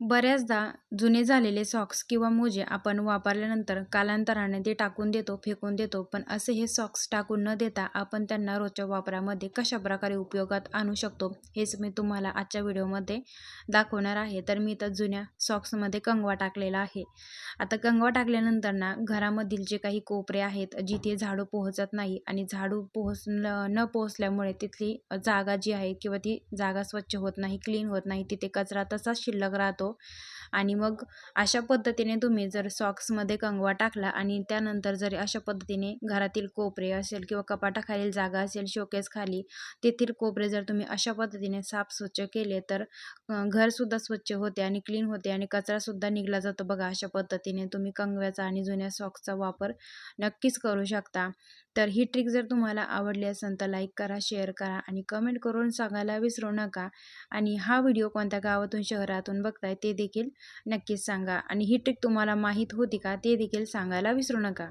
बऱ्याचदा जुने झालेले सॉक्स किंवा मोजे आपण वापरल्यानंतर कालांतराने ते टाकून देतो फेकून देतो पण असे हे सॉक्स टाकून न देता आपण त्यांना रोजच्या वापरामध्ये कशा प्रकारे उपयोगात आणू शकतो हेच मी तुम्हाला आजच्या व्हिडिओमध्ये दाखवणार आहे. तर मी तर जुन्या सॉक्समध्ये कंगवा टाकलेला आहे. आता कंगवा टाकल्यानंतर ना घरामधील जे काही कोपरे आहेत जिथे झाडू पोहोचत नाही आणि झाडू पोहोच न पोहोचल्यामुळे तिथली जागा जी आहे किंवा ती जागा स्वच्छ होत नाही क्लीन होत नाही तिथे कचरा तसाच शिल्लक राहतो आणि मग अशा पद्धतीने तुम्ही जर सॉक्समध्ये कंगवा टाकला आणि त्यानंतर जर अशा पद्धतीने घरातील कोपरे असेल किंवा कपाटाखालील जागा असेल शोकेस खाली तेथील कोपरे जर तुम्ही अशा पद्धतीने साफ स्वच्छ केले तर घरसुद्धा स्वच्छ होते आणि क्लीन होते आणि कचरासुद्धा निघला जातो. बघा अशा पद्धतीने तुम्ही कंगव्याचा आणि जुन्या सॉक्सचा वापर नक्कीच करू शकता. तर ही ट्रिक जर तुम्हाला आवडली असेल तर लाईक करा शेअर करा आणि कमेंट करून सांगायला विसरू नका. आणि हा व्हिडिओ कोणत्या गावातून शहरातून बघताय ते देखील नक्कीच सांगा. आणि ही ट्रिक तुम्हाला माहीत होती का ते देखील सांगायला विसरू नका.